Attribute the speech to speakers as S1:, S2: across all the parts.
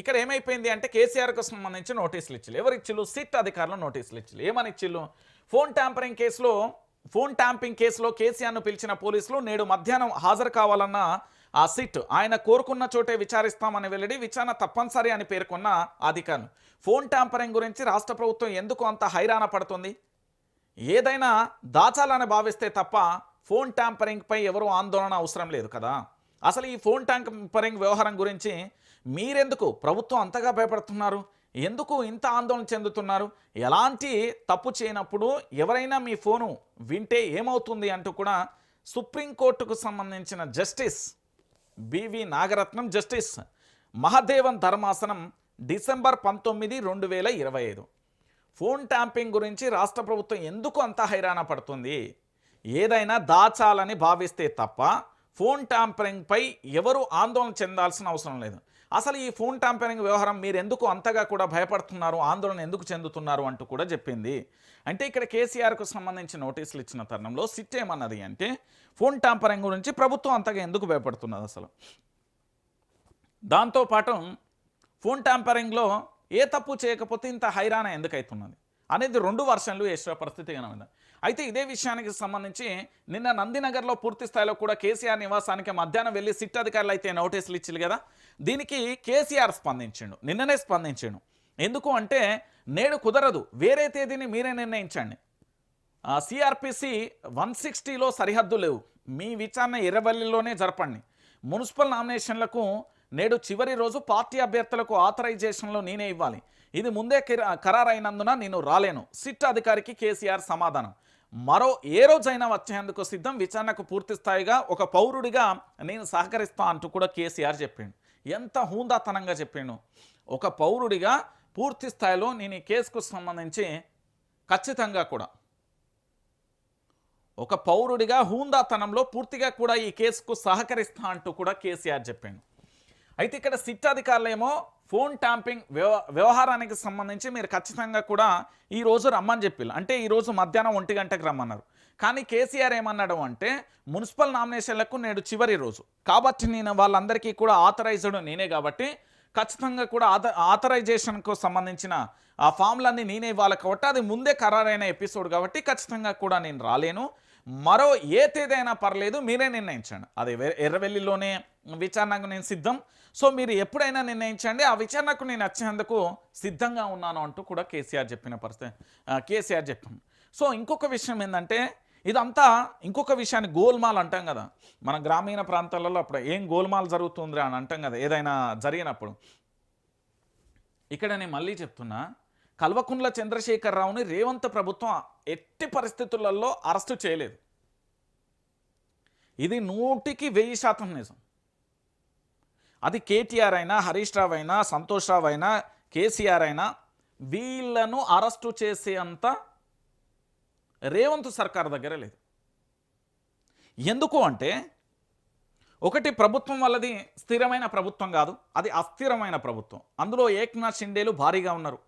S1: ఇక్కడ ఏమైపోయింది అంటే కేసీఆర్కు సంబంధించి నోటీసులు ఇచ్చిల్లు ఎవరు ఇచ్చిల్లు సిట్ అధికారులు నోటీసులు ఇచ్చిల్లు ఏమని ఇచ్చిల్లు ఫోన్ ట్యాంపరింగ్ కేసులో ఫోన్ ట్యాంపింగ్ కేసులో కేసీఆర్ను పిలిచిన పోలీసులు నేడు మధ్యాహ్నం హాజరు కావాలన్న ఆ సిట్ ఆయన కోరుకున్న చోటే విచారిస్తామని వెల్లడి విచారణ తప్పనిసరి అని పేర్కొన్న అధికారులు. ఫోన్ ట్యాంపరింగ్ గురించి రాష్ట్ర ప్రభుత్వం ఎందుకు అంత హైరాణ పడుతుంది? ఏదైనా దాచాలని భావిస్తే తప్ప ఫోన్ ట్యాంపరింగ్పై ఎవరు ఆందోళన అవసరం లేదు కదా. అసలు ఈ ఫోన్ ట్యాంపరింగ్ వ్యవహారం గురించి మీరెందుకు ప్రభుత్వం అంతగా భయపడుతున్నారు? ఎందుకు ఇంత ఆందోళన చెందుతున్నారు? ఎలాంటి తప్పు చేయనప్పుడు ఎవరైనా మీ ఫోను వింటే ఏమవుతుంది అంటూ కూడా సుప్రీంకోర్టుకు సంబంధించిన justice B V Nagarathnam justice Mahadevan ధర్మాసనం డిసెంబర్ పంతొమ్మిది రెండు వేల ఇరవై ఐదు. ఫోన్ ట్యాంపింగ్ గురించి రాష్ట్ర ప్రభుత్వం ఎందుకు అంత హైరాణ పడుతుంది? ఏదైనా దాచాలని భావిస్తే తప్ప ఫోన్ ట్యాంపరింగ్పై ఎవరు ఆందోళన చెందాల్సిన అవసరం లేదు. అసలు ఈ ఫోన్ ట్యాంపరింగ్ వ్యవహారం మీరు ఎందుకు అంతగా కూడా భయపడుతున్నారు? ఆందోళన ఎందుకు చెందుతున్నారు? అంటూ కూడా చెప్పింది. అంటే ఇక్కడ కేసీఆర్కు సంబంధించి నోటీసులు ఇచ్చిన తరుణంలో సిట్ ఏమన్నది అంటే ఫోన్ ట్యాంపరింగ్ గురించి ప్రభుత్వం అంతగా ఎందుకు భయపడుతున్నది అసలు? దాంతోపాటు ఫోన్ ట్యాంపరింగ్లో ఏ తప్పు చేయకపోతే ఇంత హైరాణ ఎందుకైతున్నది? అనేది రెండు వర్షన్లు వేసే పరిస్థితి కనుక అయితే ఇదే విషయానికి సంబంధించి నిన్న నందినగర్లో పూర్తి స్థాయిలో కూడా కేసీఆర్ నివాసానికి మధ్యాహ్నం వెళ్ళి సిట్ అధికారులు అయితే నోటీసులు ఇచ్చింది కదా దీనికి కేసీఆర్ స్పందించిండు నిన్ననే స్పందించిండు. ఎందుకు అంటే నేడు కుదరదు వేరే తేదీని మీరే నిర్ణయించండి. సిఆర్పిసి వన్ సిక్స్టీలో సరిహద్దు లేవు మీ విచారణ ఎర్రవల్లిలోనే జరపండి. మున్సిపల్ నామినేషన్లకు నేడు చివరి రోజు పార్టీ అభ్యర్థులకు ఆథరైజేషన్లో నేనే ఇవ్వాలి. ఇది ముందే ఖరారైనందున నేను రాలేను. సిట్ అధికారికి కేసీఆర్ సమాధానం. మరో ఏ రోజైనా వచ్చేందుకు సిద్ధం విచారణకు పూర్తి స్థాయిగా ఒక పౌరుడిగా నేను సహకరిస్తా అంటూ కూడా కేసీఆర్ చెప్పిండు. ఎంత హూందాతనంగా చెప్పిండు. ఒక పౌరుడిగా పూర్తి స్థాయిలో నేను ఈ కేసుకు సంబంధించి ఖచ్చితంగా కూడా ఒక పౌరుడిగా హూందాతనంలో పూర్తిగా కూడా ఈ కేసుకు సహకరిస్తా అంటూ కూడా కేసీఆర్ చెప్పాడు. అయితే ఇక్కడ సిట్ అధికారులేమో ఫోన్ ట్యాంపింగ్ వ్యవహారానికి సంబంధించి మీరు ఖచ్చితంగా కూడా ఈ రోజు రమ్మని చెప్పిల్లు. అంటే ఈ రోజు మధ్యాహ్నం ఒంటి గంటకు రమ్మన్నారు. కానీ కేసీఆర్ ఏమన్నాడు అంటే మున్సిపల్ నామినేషన్లకు నేడు చివరి రోజు. కాబట్టి నేను వాళ్ళందరికీ కూడా ఆథరైజ్డ్ నేనే కాబట్టి ఖచ్చితంగా కూడా ఆథ ఆథరైజేషన్కు సంబంధించిన ఆ ఫామ్లన్నీ నేనే ఇవ్వాలి కాబట్టి అది ముందే ఖరారైన ఎపిసోడ్ కాబట్టి ఖచ్చితంగా కూడా నేను రాలేను. మరో ఏ తేదైనా పర్లేదు మీరే నిర్ణయించండి. అది ఎర్రవెల్లిలోనే విచారణకు నేను సిద్ధం. సో మీరు ఎప్పుడైనా నిర్ణయించండి ఆ విచారణకు నేను వచ్చేందుకు సిద్ధంగా ఉన్నాను అంటూ కూడా కేసీఆర్ చెప్పిన పరిస్థితి కేసీఆర్ చెప్పాను సో ఇంకొక విషయం ఏంటంటే ఇదంతా ఇంకొక విషయాన్ని గోల్మాల్ అంటాం కదా. మన గ్రామీణ ప్రాంతాలలో అప్పుడు ఏం గోల్మాల్ జరుగుతుంది అని అంటాం కదా ఏదైనా జరిగినప్పుడు. ఇక్కడ నేను మళ్ళీ చెప్తున్నా కల్వకుంట్ల చంద్రశేఖరరావుని రేవంత్ ప్రభుత్వం ఎట్టి పరిస్థితులలో అరెస్టు చేయలేదు. ఇది నూటికి వెయ్యి శాతం నిజం. అది కేటీఆర్ అయినా హరీష్ రావు అయినా సంతోష్ రావు అయినా కేసీఆర్ అయినా వీళ్ళను అరెస్టు చేసే అంత రేవంత్ సర్కార్ దగ్గర లేదు. ఎందుకు అంటే ఒకటి ప్రభుత్వం వల్లది స్థిరమైన ప్రభుత్వం కాదు అది అస్థిరమైన ప్రభుత్వం. అందులో ఏక్నాథ్ షిండేలు భారీగా ఉన్నారు.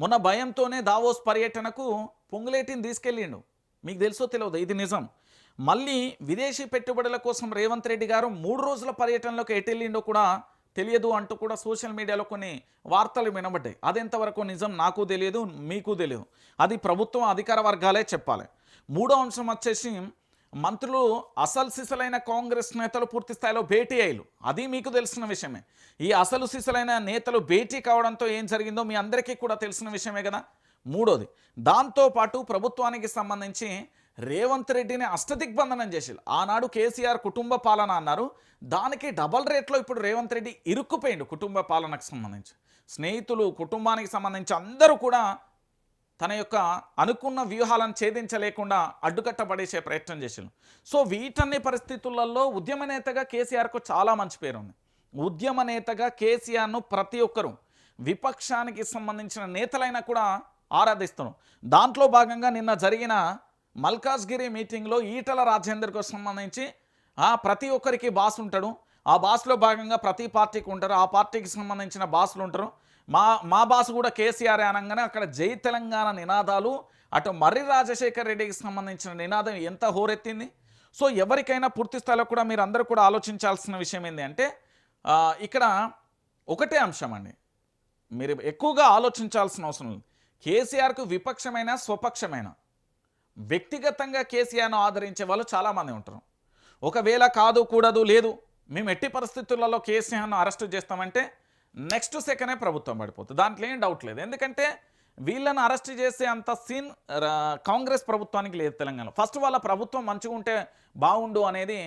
S1: మొన్న భయంతోనే దావోస్ పర్యటనకు పొంగులేటిని తీసుకెళ్ళిండు. మీకు తెలుసో తెలియదు? ఇది నిజం. మళ్ళీ విదేశీ పెట్టుబడుల కోసం రేవంత్ రెడ్డి గారు మూడు రోజుల పర్యటనలోకి ఎటెళ్ళిండో కూడా తెలియదు అంటూ కూడా సోషల్ మీడియాలో కొన్ని వార్తలు వినబడ్డాయి. అదెంతవరకు నిజం నాకు తెలియదు మీకు తెలియదు. అది ప్రభుత్వం అధికార వర్గాలే చెప్పాలి. మూడో అంశం వచ్చేసి మంత్రులు అసలు సిసలైన కాంగ్రెస్ నేతలు పూర్తి స్థాయిలో భేటీ అయ్యారు. అది మీకు తెలిసిన విషయమే. ఈ అసలు సిసలైన నేతలు భేటీ కావడంతో ఏం జరిగిందో మీ అందరికీ కూడా తెలిసిన విషయమే కదా. మూడోది దాంతోపాటు ప్రభుత్వానికి సంబంధించి రేవంత్ రెడ్డిని అష్టదిగ్బంధనం చేసారు ఆనాడు కేసీఆర్ కుటుంబ పాలన అన్నారు. దానికి డబల్ రేట్లో ఇప్పుడు రేవంత్ రెడ్డి ఇరుక్కుపోయిండు కుటుంబ పాలనకు సంబంధించి. స్నేహితులు కుటుంబానికి సంబంధించి అందరూ కూడా తన యొక్క అనుకున్న వ్యూహాలను ఛేదించలేకుండా అడ్డుకట్టబడేసే ప్రయత్నం చేశారు సో వీటన్ని పరిస్థితులలో ఉద్యమ నేతగా కేసీఆర్కు చాలా మంచి పేరు ఉంది. ఉద్యమ నేతగా కేసీఆర్ను ప్రతి ఒక్కరూ విపక్షానికి సంబంధించిన నేతలైనా కూడా ఆరాధిస్తున్నాం దాంట్లో భాగంగా నిన్న జరిగిన మల్కాజ్గిరి మీటింగ్లో ఈటల రాజేందర్కు సంబంధించి ఆ, ప్రతి ఒక్కరికి బాస్ ఉంటాడు. ఆ బాస్లో భాగంగా ప్రతి పార్టీకి ఉంటారు ఆ పార్టీకి సంబంధించిన బాసులు ఉంటారు. మా మా బాస్ కూడా కేసీఆర్ అనగానే అక్కడ జై తెలంగాణ నినాదాలు అటు మర్రి రాజశేఖర్ రెడ్డికి సంబంధించిన నినాదం ఎంత హోరెత్తింది? సో ఎవరికైనా పూర్తి స్థాయిలో కూడా మీరు అందరూ కూడా ఆలోచించాల్సిన విషయం ఏంటి అంటే ఇక్కడ ఒకటే అంశం అండి. మీరు ఎక్కువగా ఆలోచించాల్సిన అవసరం లేదు. కేసీఆర్కు విపక్షమైన స్వపక్షమైన వ్యక్తిగతంగా కేసీఆర్ను ఆదరించే వాళ్ళు చాలామంది ఉంటారు. ఒకవేళ కాదు కూడదు లేదు మేము ఎట్టి పరిస్థితులలో కేసీఆర్ను అరెస్ట్ చేస్తామంటే నెక్స్ట్ సెకండే ప్రభుత్వం పడిపోతుంది. దాంట్లో ఏం డౌట్ లేదు. ఎందుకంటే వీళ్ళని అరెస్ట్ చేసే అంత సీన్ కాంగ్రెస్ ప్రభుత్వానికి లేదు తెలంగాణ ఫస్ట్ వాళ్ళ ప్రభుత్వం మంచిగా ఉంటే బాగుండు అనేది